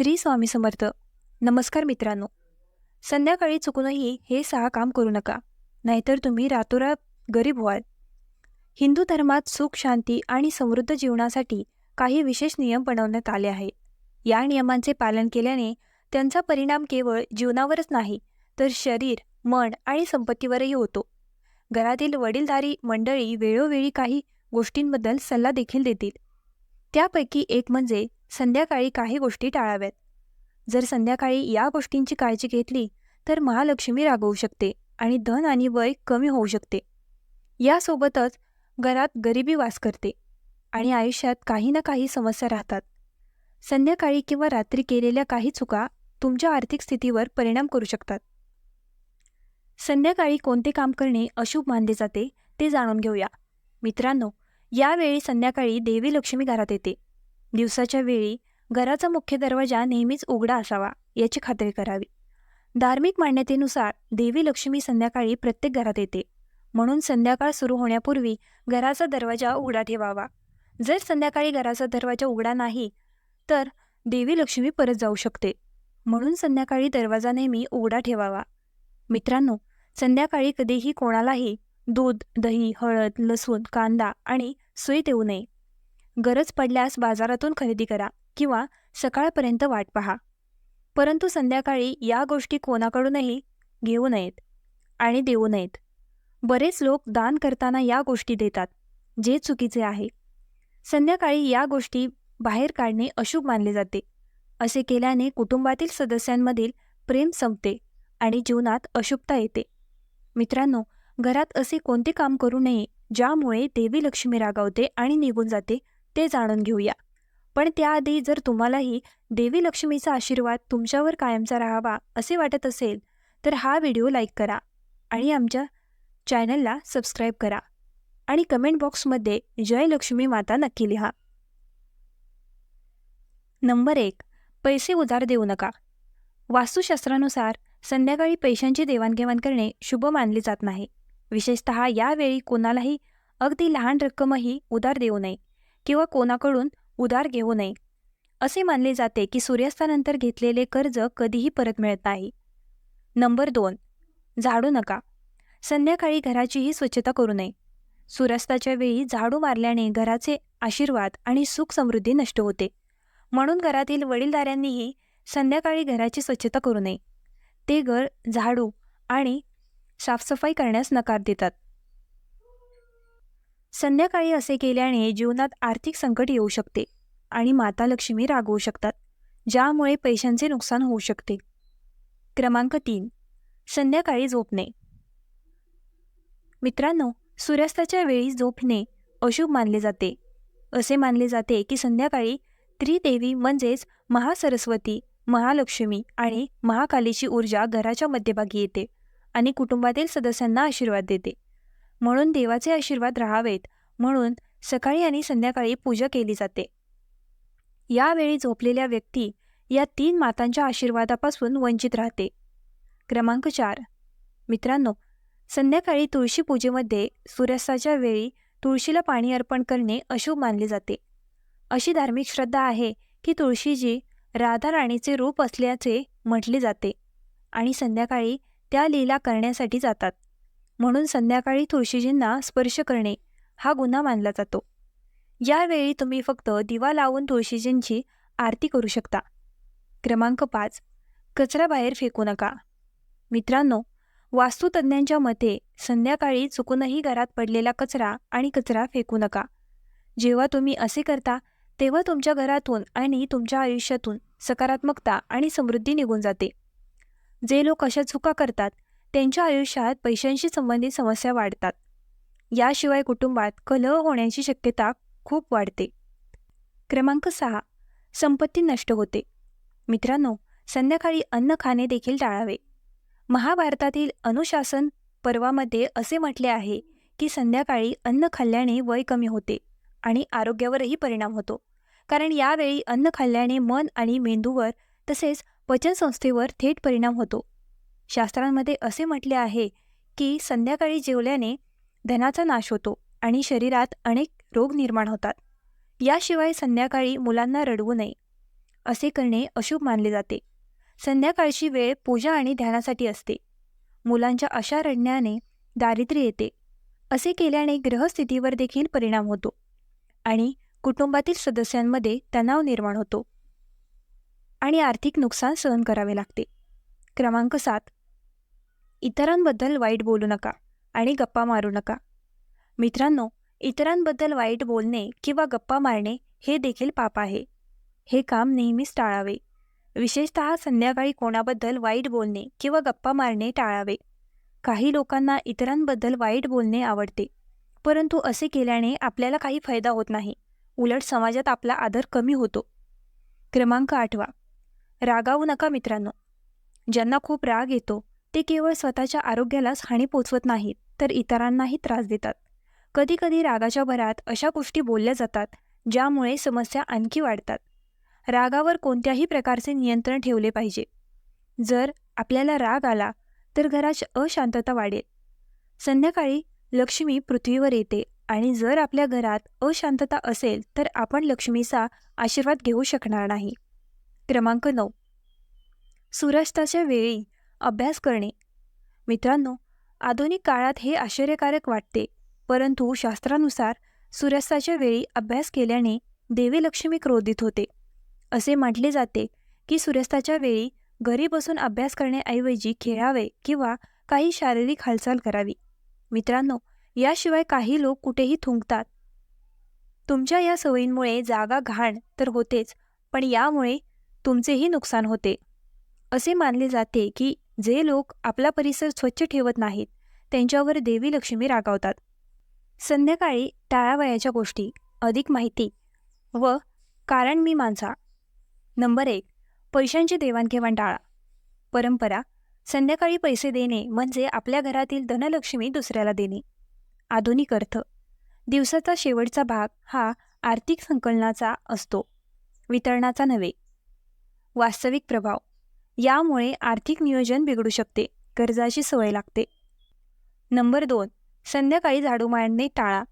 श्री स्वामी समर्थ. नमस्कार मित्रांनो. संध्याकाळी चुकूनही हे सहा काम करू नका नाहीतर तुम्ही रातोरात गरीब व्हाल. हिंदू धर्मात सुख शांती आणि समृद्ध जीवनासाठी काही विशेष नियम बनवण्यात आले आहेत या नियमांचे पालन केल्याने त्यांचा परिणाम केवळ जीवनावरच नाही तर शरीर मन आणि संपत्तीवरही होतो. घरातील वडीलधारी मंडळी वेळोवेळी काही गोष्टींबद्दल सल्ला देखील देतील. त्यापैकी एक म्हणजे संध्याकाळी काही गोष्टी टाळाव्यात. जर संध्याकाळी या गोष्टींची काळजी घेतली तर महालक्ष्मी रागवू शकते आणि धन आणि वय कमी होऊ शकते. यासोबतच घरात गरिबी वास करते आणि आयुष्यात काही ना काही समस्या राहतात. संध्याकाळी किंवा रात्री केलेल्या काही चुका तुमच्या आर्थिक स्थितीवर परिणाम करू शकतात. संध्याकाळी कोणते काम करणे अशुभ मानले जाते ते जाणून घेऊया. मित्रांनो यावेळी संध्याकाळी देवी लक्ष्मी घरात येते. दिवसाच्या वेळी घराचा मुख्य दरवाजा नेहमीच उघडा असावा याची खात्री करावी. धार्मिक मान्यतेनुसार देवी लक्ष्मी संध्याकाळी प्रत्येक घरात येते. म्हणून संध्याकाळ सुरू होण्यापूर्वी घराचा दरवाजा उघडा ठेवावा. जर संध्याकाळी घराचा दरवाजा उघडा नाही तर देवी लक्ष्मी परत जाऊ शकते. म्हणून संध्याकाळी दरवाजा नेहमी उघडा ठेवावा. मित्रांनो संध्याकाळी कधीही कोणालाही दूध दही हळद लसूण कांदा आणि सुई देऊ नये. गरज पडल्यास बाजारातून खरेदी करा किंवा सकाळपर्यंत वाट पहा. परंतु संध्याकाळी या गोष्टी कोणाकडूनही घेऊ नयेत आणि देऊ नयेत. बरेच लोक दान करताना या गोष्टी देतात जे चुकीचे आहे. संध्याकाळी या गोष्टी बाहेर काढणे अशुभ मानले जाते असे केल्याने कुटुंबातील सदस्यांमधील प्रेम संपते आणि जीवनात अशुभता येते. मित्रांनो घरात असे कोणते काम करू नये ज्यामुळे देवी लक्ष्मी रागावते आणि निघून जाते ते जाणून घेऊया. पण त्याआधी जर तुम्हालाही देवी लक्ष्मीचा आशीर्वाद तुमच्यावर कायमचा राहावा असे वाटत असेल तर हा व्हिडिओ लाईक करा आणि आमच्या चॅनलला सबस्क्राईब करा आणि कमेंट बॉक्समध्ये जय लक्ष्मी माता नक्की लिहा. नंबर एक पैसे उधार देऊ नका. वास्तुशास्त्रानुसार संध्याकाळी पैशांची देवाणघेवाण करणे शुभ मानले जात नाही. विशेषत यावेळी कोणालाही अगदी लहान रक्कमही उधार देऊ नये किंवा कोणाकडून उधार घेऊ नये. असे मानले जाते की सूर्यास्तानंतर घेतलेले कर्ज कधीही परत मिळत नाही. नंबर दोन. झाडू नका. संध्याकाळी घराचीही स्वच्छता करू नये. सूर्यास्ताच्या वेळी झाडू मारल्याने घराचे आशीर्वाद आणि सुख समृद्धी नष्ट होते. म्हणून घरातील वडीलधाऱ्यांनीही संध्याकाळी घराची स्वच्छता करू नये. ते घर झाडू आणि साफसफाई करण्यास नकार देतात. संध्याकाळी असे केल्याने जीवनात आर्थिक संकट येऊ शकते आणि माता लक्ष्मी रागवू शकतात ज्यामुळे पैशांचे नुकसान होऊ शकते. क्रमांक तीन. संध्याकाळी झोपणे. मित्रांनो सूर्यास्ताच्या वेळी झोपणे अशुभ मानले जाते. असे मानले जाते की संध्याकाळी त्रिदेवी म्हणजेच महासरस्वती महालक्ष्मी आणि महाकालीची ऊर्जा घराच्या मध्यभागी येते. आणि कुटुंबातील सदस्यांना आशीर्वाद देते. म्हणून देवाचे आशीर्वाद राहावेत म्हणून सकाळी आणि संध्याकाळी पूजा केली जाते. यावेळी झोपलेल्या व्यक्ती या तीन मातांच्या आशीर्वादापासून वंचित राहते. क्रमांक चार. मित्रांनो संध्याकाळी तुळशी पूजेमध्ये सूर्यास्ताच्या वेळी तुळशीला पाणी अर्पण करणे अशुभ मानले जाते. अशी धार्मिक श्रद्धा आहे की तुळशीजी राधा राणीचे रूप असल्याचे म्हटले जाते आणि संध्याकाळी त्या लीला करण्यासाठी जातात. म्हणून संध्याकाळी तुळशीजींना स्पर्श करणे हा गुन्हा मानला जातो. यावेळी तुम्ही फक्त दिवा लावून तुळशीजींची आरती करू शकता. क्रमांक पाच. कचरा बाहेर फेकू नका. मित्रांनो वास्तुतज्ञांच्या मते संध्याकाळी चुकूनही घरात पडलेला कचरा आणि कचरा फेकू नका. जेव्हा तुम्ही असे करता तेव्हा तुमच्या घरातून आणि तुमच्या आयुष्यातून सकारात्मकता आणि समृद्धी निघून जाते. जे लोक अशा चुका करतात त्यांच्या आयुष्यात पैशांशी संबंधित समस्या वाढतात. याशिवाय कुटुंबात कलह होण्याची शक्यता खूप वाढते. क्रमांक सहा संपत्ती नष्ट होते. मित्रांनो संध्याकाळी अन्न खाणे देखील टाळावे. महाभारतातील अनुशासन पर्वामध्ये असे म्हटले आहे की संध्याकाळी अन्न खाल्ल्याने वय कमी होते आणि आरोग्यावरही परिणाम होतो. कारण यावेळी अन्न खाल्ल्याने मन आणि मेंदूवर तसेच पचनसंस्थेवर थेट परिणाम होतो. शास्त्रांमध्ये असे म्हटले आहे की संध्याकाळी जेवल्याने धनाचा नाश होतो आणि शरीरात अनेक रोग निर्माण होतात. याशिवाय संध्याकाळी मुलांना रडवू नये असे करणे अशुभ मानले जाते. संध्याकाळची वेळ पूजा आणि ध्यानासाठी असते. मुलांच्या अशा रडण्याने दारिद्र्य येते असे केल्याने ग्रहस्थितीवर देखील परिणाम होतो आणि कुटुंबातील सदस्यांमध्ये तणाव निर्माण होतो. आणि आर्थिक नुकसान सहन करावे लागते. क्रमांक सात. इतरांबद्दल वाईट बोलू नका आणि गप्पा मारू नका. मित्रांनो इतरांबद्दल वाईट बोलणे किंवा गप्पा मारणे हे देखील पाप आहे. हे काम नेहमीच टाळावे. विशेषत संध्याकाळी कोणाबद्दल वाईट बोलणे किंवा गप्पा मारणे टाळावे. काही लोकांना इतरांबद्दल वाईट बोलणे आवडते परंतु असे केल्याने आपल्याला काही फायदा होत नाही. उलट समाजात आपला आदर कमी होतो. क्रमांक आठवा. रागावू नका मित्रांनो. ज्यांना खूप राग येतो ते केवळ स्वतःच्या आरोग्यालाच हानी पोचवत नाहीत तर इतरांनाही त्रास देतात. कधीकधी रागाच्या भरात अशा गोष्टी बोलल्या जातात ज्यामुळे समस्या आणखी वाढतात. रागावर कोणत्याही प्रकारचे नियंत्रण ठेवले पाहिजे. जर आपल्याला राग आला तर घरात अशांतता वाढेल. संध्याकाळी लक्ष्मी पृथ्वीवर येते आणि जर आपल्या घरात अशांतता असेल तर आपण लक्ष्मीचा आशीर्वाद घेऊ शकणार नाही. क्रमांक नऊ. सूर्यास्ताच्या वेळी अभ्यास करणे. मित्रांनो आधुनिक काळात हे आश्चर्यकारक वाटते परंतु शास्त्रानुसार सूर्यास्ताच्या वेळी अभ्यास केल्याने देवी लक्ष्मी क्रोधित होते. असे म्हटले जाते की सूर्यास्ताच्या वेळी घरी बसून अभ्यास करण्याऐवजी खेळावे किंवा काही शारीरिक हालचाल करावी. मित्रांनो याशिवाय काही लोक कुठेही थुंकतात. तुमच्या या सवयींमुळे जागा घाण तर होतेच पण यामुळे तुमचेही नुकसान होते. असे मानले जाते की जे लोक आपला परिसर स्वच्छ ठेवत नाहीत त्यांच्यावर देवी लक्ष्मी रागावतात. संध्याकाळी टाळावयाच्या गोष्टी अधिक माहिती व कारण मी माणसा. नंबर एक पैशांची देवाणघेवाण टाळा. परंपरा संध्याकाळी पैसे देणे म्हणजे आपल्या घरातील धनलक्ष्मी दुसऱ्याला देणे. आधुनिक अर्थ दिवसाचा शेवटचा भाग हा आर्थिक संकलनाचा असतो. वितरणाचा नव्हे. वास्तविक प्रभाव. यामुळे आर्थिक नियोजन बिघडू शकते कर्जाची सवय लागते. नंबर दोन संध्याकाळी झाडू मारणे टाळा.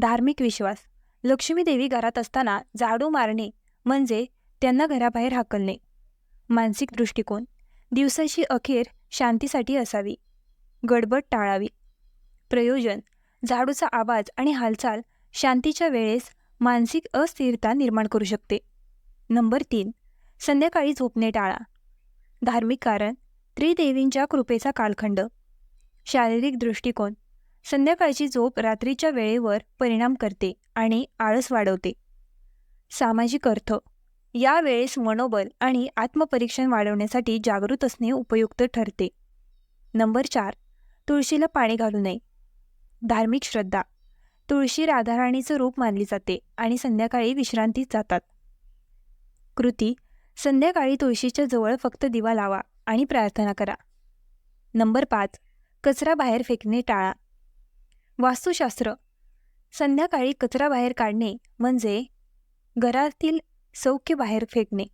धार्मिक विश्वास. लक्ष्मीदेवी घरात असताना झाडू मारणे म्हणजे त्यांना घराबाहेर हाकलणे. मानसिक दृष्टिकोन. दिवसाची अखेर शांतीसाठी असावी. गडबड टाळावी. प्रयोजन. झाडूचा आवाज आणि हालचाल शांतीच्या वेळेस मानसिक अस्थिरता निर्माण करू शकते. नंबर तीन संध्याकाळी झोपणे टाळा. धार्मिक कारण त्रिदेवींच्या कृपेचा कालखंड. शारीरिक दृष्टिकोन संध्याकाळची झोप रात्रीच्या वेळेवर परिणाम करते आणि आळस वाढवते. सामाजिक अर्थ या वेळेस मनोबल आणि आत्मपरीक्षण वाढवण्यासाठी जागृत असणे उपयुक्त ठरते. नंबर चार तुळशीला पाणी घालू नये. धार्मिक श्रद्धा तुळशी राधाराणीचं रूप मानली जाते आणि संध्याकाळी विश्रांतीत जातात. कृती संध्याकाळी तुळशीच्या जवळ फक्त दिवा लावा आणि प्रार्थना करा. नंबर पाच कचरा बाहेर फेकणे टाळा. वास्तुशास्त्र संध्याकाळी कचरा बाहेर काढणे म्हणजे घरातील सौख्य बाहेर फेकणे.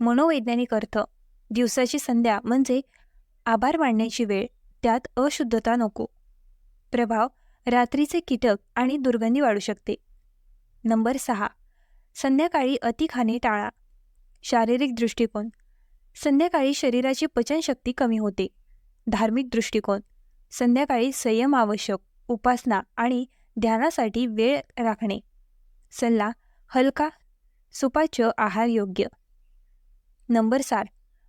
मनोवैज्ञानिक अर्थ दिवसाची संध्या म्हणजे आभार मांडण्याची वेळ त्यात अशुद्धता नको. प्रभाव रात्रीचे कीटक आणि दुर्गंधी वाढू शकते. नंबर सहा संध्याकाळी अति खाणे टाळा. शारीरिक दृष्टिकोन. संध्याकाळी शरीराची पचनशक्ती कमी होते. धार्मिक दृष्टिकोन. संध्याकाळी संयम आवश्यक उपासना आणि ध्यानासाठी वेळ राखणे. सल्ला हलका सुपाच्य आहार योग्य. नंबर सात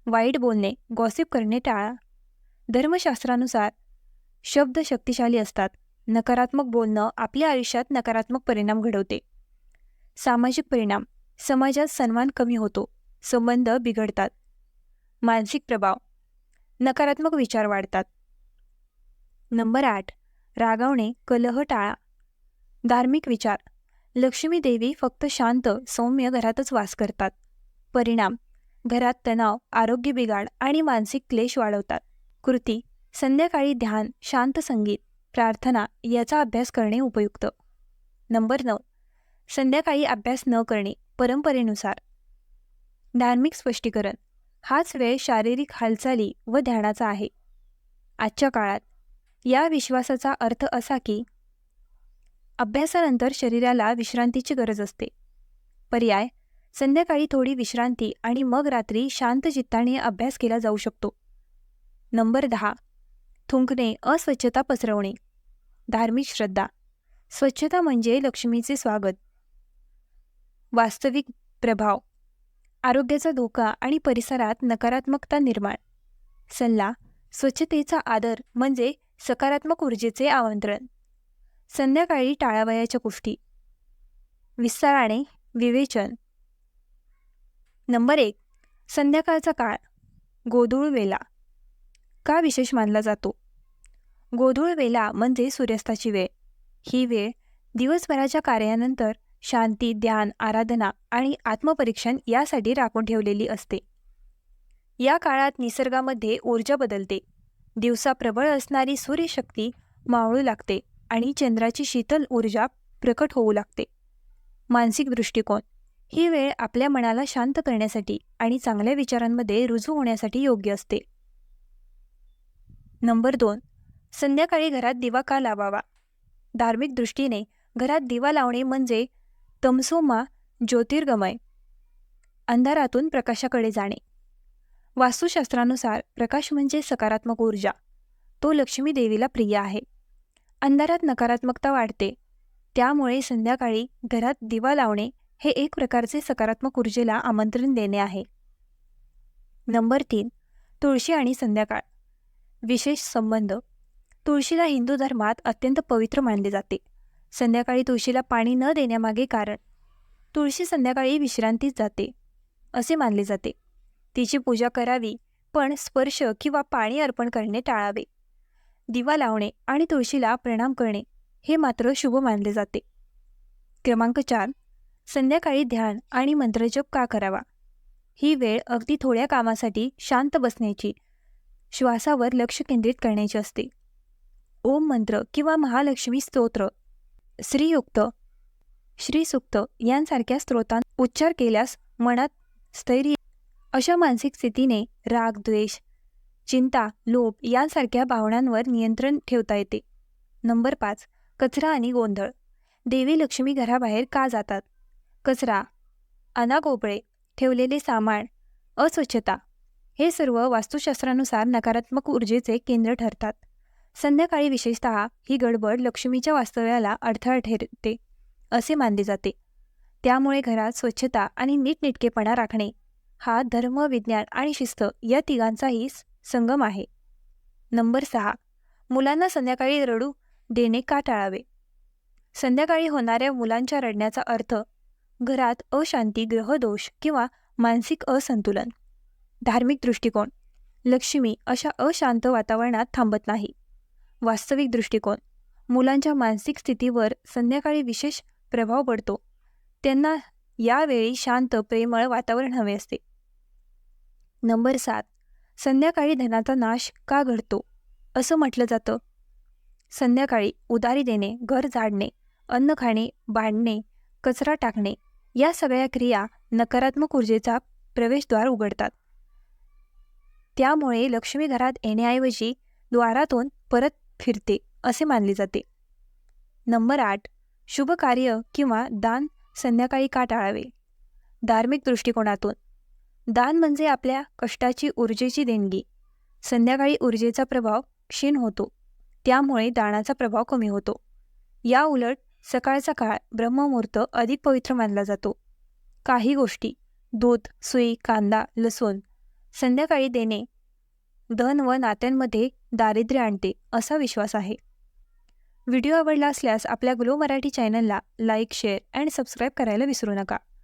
वाईट बोलणे गॉसिप करणे टाळा. धर्मशास्त्रानुसार शब्द शक्तिशाली असतात. नकारात्मक बोलणं आपल्या आयुष्यात नकारात्मक परिणाम घडवते. सामाजिक परिणाम समाजात सन्मान कमी होतो. संबंध बिघडतात. मानसिक प्रभाव. नकारात्मक विचार वाढतात. नंबर आठ. रागावणे कलह टाळा. धार्मिक विचार. लक्ष्मी देवी फक्त शांत सौम्य घरातच वास करतात. परिणाम. घरात तणाव आरोग्य बिघाड आणि मानसिक क्लेश वाढवतात. कृती. संध्याकाळी ध्यान शांत संगीत प्रार्थना याचा अभ्यास करणे उपयुक्त. नंबर नऊ. संध्याकाळी अभ्यास न करणे परंपरेनुसार. धार्मिक स्पष्टीकरण. हाच वेळ शारीरिक हालचाली व ध्यानाचा आहे. आजच्या काळात या विश्वासाचा अर्थ असा की अभ्यासानंतर शरीराला विश्रांतीची गरज असते. पर्याय संध्याकाळी थोडी विश्रांती आणि मग रात्री शांत चित्ताने अभ्यास केला जाऊ शकतो. नंबर दहा थुंकणे अस्वच्छता पसरवणे. धार्मिक श्रद्धा स्वच्छता म्हणजे लक्ष्मीचे स्वागत. वास्तविक प्रभाव आरोग्याचा धोका आणि परिसरात नकारात्मकता निर्माण. सल्ला स्वच्छतेचा आदर म्हणजे सकारात्मक ऊर्जेचे आमंत्रण संध्याकाळी टाळावयाच्या गोष्टी. विस्ताराने विवेचन. नंबर एक संध्याकाळचा काळ. गोधूळ वेला. का विशेष मानला जातो? गोधूळ वेला म्हणजे सूर्यास्ताची वेळ. ही वेळ दिवसभराच्या कार्यानंतर शांती ध्यान आराधना आणि आत्मपरीक्षण यासाठी राखून ठेवलेली असते. या काळात निसर्गामध्ये ऊर्जा बदलते. दिवसा प्रबळ असणारी सूर्यशक्ती मावळू लागते आणि चंद्राची शीतल ऊर्जा प्रकट होऊ लागते. मानसिक दृष्टिकोन ही वेळ आपल्या मनाला शांत करण्यासाठी आणि चांगल्या विचारांमध्ये रुजू होण्यासाठी योग्य असते. नंबर दोन संध्याकाळी घरात दिवा का लावावा? धार्मिक दृष्टीने घरात दिवा लावणे म्हणजे तमसोमा ज्योतिर्गमय. अंधारातून प्रकाशाकडे जाणे. वास्तुशास्त्रानुसार प्रकाश म्हणजे सकारात्मक ऊर्जा. तो लक्ष्मी देवीला प्रिय आहे. अंधारात नकारात्मकता वाढते. त्यामुळे संध्याकाळी घरात दिवा लावणे हे एक प्रकारचे सकारात्मक ऊर्जेला आमंत्रण देणे आहे. नंबर तीन तुळशी आणि संध्याकाळ. विशेष संबंध. तुळशीला हिंदू धर्मात अत्यंत पवित्र मानले जाते. संध्याकाळी तुळशीला पाणी न देण्यामागे कारण. तुळशी संध्याकाळी विश्रांतीत जाते असे मानले जाते. तिची पूजा करावी पण स्पर्श किंवा पाणी अर्पण करणे टाळावे. दिवा लावणे आणि तुळशीला प्रणाम करणे हे मात्र शुभ मानले जाते. क्रमांक चार. संध्याकाळी ध्यान आणि मंत्रजप का करावा? ही वेळ अगदी थोड्या कामासाठी शांत बसण्याची श्वासावर लक्ष केंद्रित करण्याची असते. ओम मंत्र किंवा महालक्ष्मी स्तोत्र श्रीयुक्त श्रीसुक्त यांसारख्या स्त्रोतांत उच्चार केल्यास मनात स्थैर्य अशा मानसिक स्थितीने राग द्वेष चिंता लोभ यांसारख्या भावनांवर नियंत्रण ठेवता येते. नंबर पाच कचरा आणि गोंधळ. देवी लक्ष्मी घराबाहेर का जातात? कचरा अनागोबळे ठेवलेले सामान अस्वच्छता हे सर्व वास्तुशास्त्रानुसार नकारात्मक ऊर्जेचे केंद्र ठरतात. संध्याकाळी विशेषत ही गडबड लक्ष्मीच्या वास्तव्याला अडथळा ठरते असे मानले जाते. त्यामुळे घरात स्वच्छता आणि नीटनेटकेपणा राखणे हा धर्म विज्ञान आणि शिस्त या तिघांचाही संगम आहे. नंबर सहा. मुलांना संध्याकाळी रडू देणे का टाळावे? संध्याकाळी होणाऱ्या मुलांच्या रडण्याचा अर्थ घरात अशांती ग्रहदोष किंवा मानसिक असंतुलन. धार्मिक दृष्टिकोन. लक्ष्मी अशा अशांत वातावरणात थांबत नाही. वास्तविक दृष्टिकोन. मुलांच्या मानसिक स्थितीवर संध्याकाळी विशेष प्रभाव पडतो. त्यांना यावेळी शांत प्रेमळ वातावरण हवे असते. नंबर सात. संध्याकाळी धनाचा नाश का घडतो? असं म्हटलं जातं. संध्याकाळी उदारी देणे घर झाडणे अन्न खाणे बांधणे कचरा टाकणे या सगळ्या क्रिया नकारात्मक ऊर्जेचा प्रवेशद्वार उघडतात. त्यामुळे लक्ष्मी घरात येण्याऐवजी द्वारातून परत फिरते असे मानले जाते. नंबर आठ शुभ कार्य किंवा दान संध्याकाळी का टाळावे? धार्मिक दृष्टिकोनातून. दान म्हणजे आपल्या कष्टाची ऊर्जेची देणगी. संध्याकाळी ऊर्जेचा प्रभाव क्षीण होतो त्यामुळे दानाचा प्रभाव कमी होतो. या उलट सकाळचा काळ ब्रह्ममुहूर्त अधिक पवित्र मानला जातो. काही गोष्टी दूध सुई कांदा लसूण संध्याकाळी देणे धन व नात्यांमध्ये दारिद्र्य आणते असा विश्वास आहे. व्हिडिओ आवडला असल्यास आपल्या ग्लो मराठी चॅनलला लाईक शेअर अँड सबस्क्राईब करायला विसरू नका.